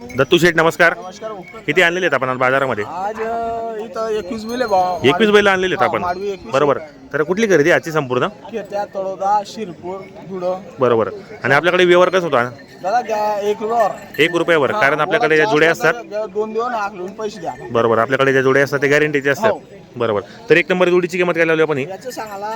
दत्तू शेठ नमस्कार. नमस्कार. भाऊ. किती आणलेले आहेत आपण आज बाजारामध्ये? आज अ, इथं एकवीस बिल आहे एकवीस बैल आणलेले आहेत माडवी आपण. एकवीस. बरोबर. तर कुठली खरेदी आजची संपूर्ण? खेत्या तळोदा शिरपूर धुडं. बरोबर. आणि आपल्याकडे व्यवहार कसं होता दादा एक रुपयावर एक रुपयावर. कारण आपल्याकडे ज्या जोड्या असतात दोन दिवस आखलून पैसे द्या बरोबर. आपल्याकडे ज्या जोड्या असतात ते गॅरंटीचे असतात. हो. बरोबर. तर एक नंबर जोडीची किंमत काय लावली आपण ही? याचं सांगायला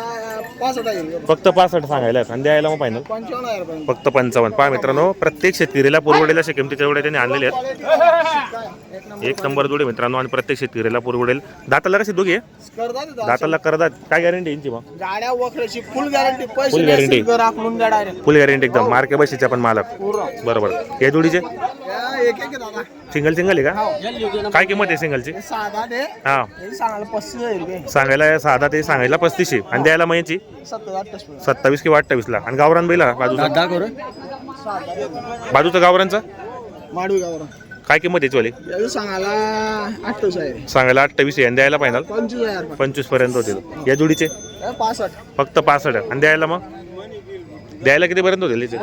पाच हजार फक्त पासष्ट सांगायला आणि द्यायला मग फायनल पंचावन्न हजार रुपये फक्त पंचावन्न. पहा मित्रांनो प्रत्येक शेतकरीला पुरवडेल अशा किमतीच्या जोड्या त्यांनी आणलेल्या आहेत. एक नंबर जोडी मित्रांनो आणि प्रत्येक शेतकरीला पुरवडेल. दाताला कशी दोघे? करतात दादा. दाताला करतात काय गॅरंटी यांची मग? गाड्या वखऱ्याची फुल गॅरंटी पैसे Full guarantee. नसेल घर आखलून द्या डायरेक्ट फुल गॅरंटी एकदम. मार्के बशीचे आपण मालक. पूर्ण. बरोबर. या जोडीचे? एक एक आहे दादा. सिंगल सिंगल आहे का? काय किंमत आहे सिंगलची? हे साधा दे हा. हे सांगायला पस्तीस सांगायला साधा ते सांगायला पस्तीसशे. आणि द्यायला मग याची? सत्तर अठ्ठावीस रुपये. सत्तावीस किंवा अठ्ठावीस ला आणि गावरान बैला बाजूचा. बाजूचा गावरांचा माडवी काय किंमत याची वाली? याचं सांगायला अठ्ठावीस आहे. सांगायला अठ्ठावीस आहे. आणि द्यायला फायनल पंचवीसपर्यंत होतील. या जोडीचे? हे फक्त पासष्ट. आणि द्यायला मग? द्यायला किती पर्यंत होतील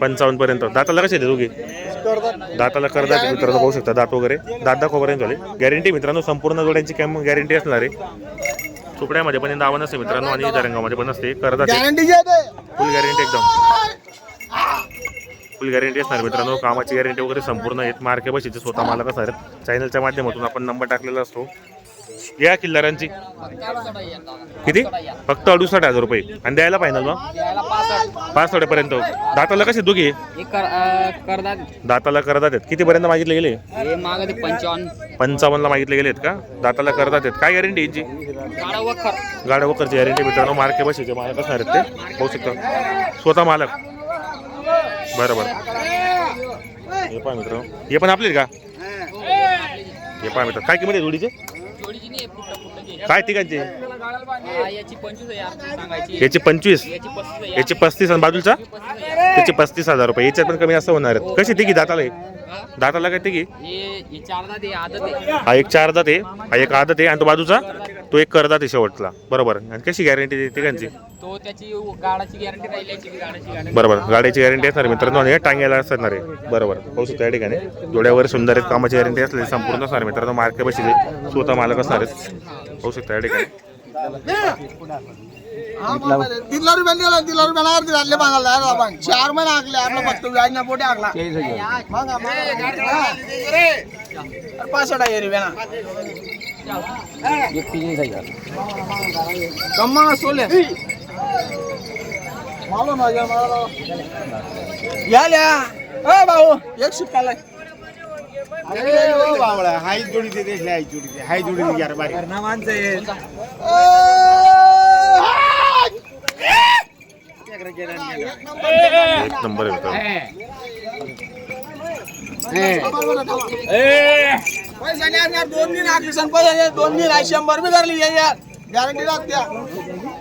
पंचावन्न. पर्यंत दाताला कसे येते दोघे? दाताला करदात मित्रांनो बघू शकता दात वगैरे. दात दाखवपर्यंत झाले गॅरंटी मित्रांनो संपूर्ण जोड्यांची कॅम गॅरंटी असणार आहे. चुकड्यामध्ये पण दावा नसते मित्रांनो आणि तरंगामध्ये पण असते. करदात फुल गॅरंटी एकदम. फुल गॅरंटी असणार मित्रांनो. कामाची गॅरंटी वगैरे संपूर्ण आहेत. मार्के बशीचे स्वतः मालक असणार आहेत. चॅनलच्या माध्यमातून आपण नंबर टाकलेला असतो. या किल्लारांची. किती? फक्त अडुसष्ट हजार रुपये. आणि द्यायला फायनल मग पाच पर्यंत दाताला कसे दोघे? करतात दाताला करदात आहेत. कितीपर्यंत मागितले गेले? पंचावन्नला मागितले गेलेत का? दाताला करदात आहेत. काय गॅरंटी यांची? गाड्या वकरची गॅरंटी मित्रांनो मार्के मालक असणार आहेत ते. पाहू शकता. स्वतः मालक. बरोबर. हे पहा मित्रांनो. हे पण आपले का? हे पहा मित्र काय किंमत आहे जोडीचे जोडीची नाही फुट फुटाची काय ठिकाणचे याची पंचवीस सांगायची. याचे पंचवीस? याची पस्तीस हजार याचे पस्तीस आणि बाजूचा त्याचे पस्तीस हजार रुपये. याच्यात पण कमी असं होणार आहेत. कशी तिघी दाताला आहे? हा? दाताला काय तिघी? हे हे आदत आहे. हा एक चार दात आहे. हा एक आदत आहे. आणि तो बाजूचा? तो एक करदात आहे शेवटला बरोबर आणि कशी गॅरंटी तिघांची तो त्याची गाडाची गॅरंटी राहिली याची गाडाची बरोबर गाडीची गॅरंटी असणार मित्रांनो आणि हे टांग्याला असणार आहे बरोबर पाहू शकतो या ठिकाणी जोड्यावर सुंदर आहेत कामाची गॅरंटी असलेली संपूर्ण असणार आहे मित्रांनो मार्के बशीचे स्वतः मालक असणार आहेत पाहू शकता या ठिकाणी दिला अर्धी यार आपण चार महिने आखले आपलं फक्त व्याज ना पोटे आखला मग पासष्ट आहे रे बेना कम्मा सोले. मालो ना या मालो या ल्या ए भाऊ एक शिकालाय हाय जोडी ते देखले हाय जोडी ते हाय जोडी ते यार बारी. एक नंबर आहे मित्रांनो. पैसा नाही आणणार, दोन दिन सण पैसा दोन दिन आहे शंभर बी करली ये यार. गॅरंटी राहत्या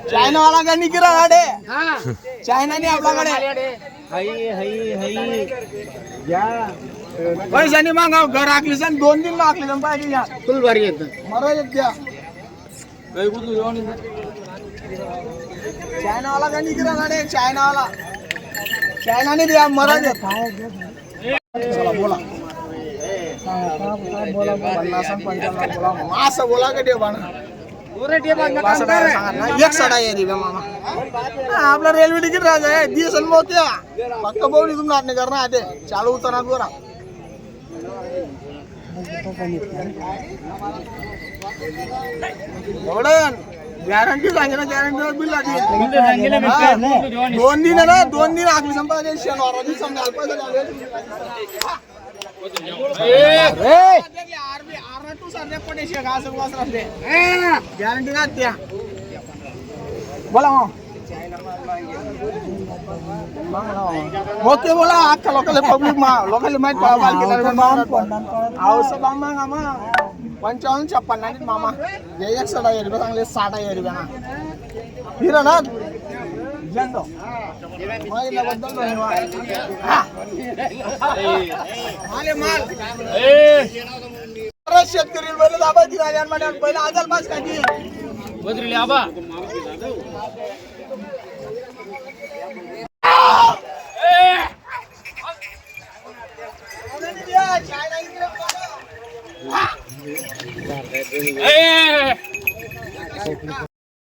चायना वाला का निकिरा गाडे चायना नाही आपल्याकडे पैसा नाही मागा घर आखली सण दोन दिन आखली सण पाहिजे या. फुल भारी येत मरा येत द्या. चायना वाला का निकिरा गाडे चायना वाला चायना नाही द्या मरा बोला. पन्नास आणि पंचावन्न बोला मामा. असं बोला का देव बाणा असं काय सांगा ना, एक सडा आहे रे मामा. हा, आपला रेल्वे तिकीट राजा आहे दिस आणि मोत्या. फक्त बोली तुम्ही नाटणे करणार आहे ते. चालू उतरणार गोरा एवढं गॅरंटी सांगे ना गॅरंटीवर बिल लागली. दोन दिन आहे ना दोन दिन आखली संपा शनिवार दिवस समजा पैसे गॅरंटी ना बोला मग ओके बोला अख्खा लोकल पब्लिक मा लोकल माहीत औषध मामा मामा पंचावन्न छप्पन नाही मामा हे एक साडा ये रुपये चांगले साठ ये रुपये ना हिरा ना हा. माल बरं, शेतकरी बैल दाबायची राजा पहिला आजाल पास काय बदरली आबा!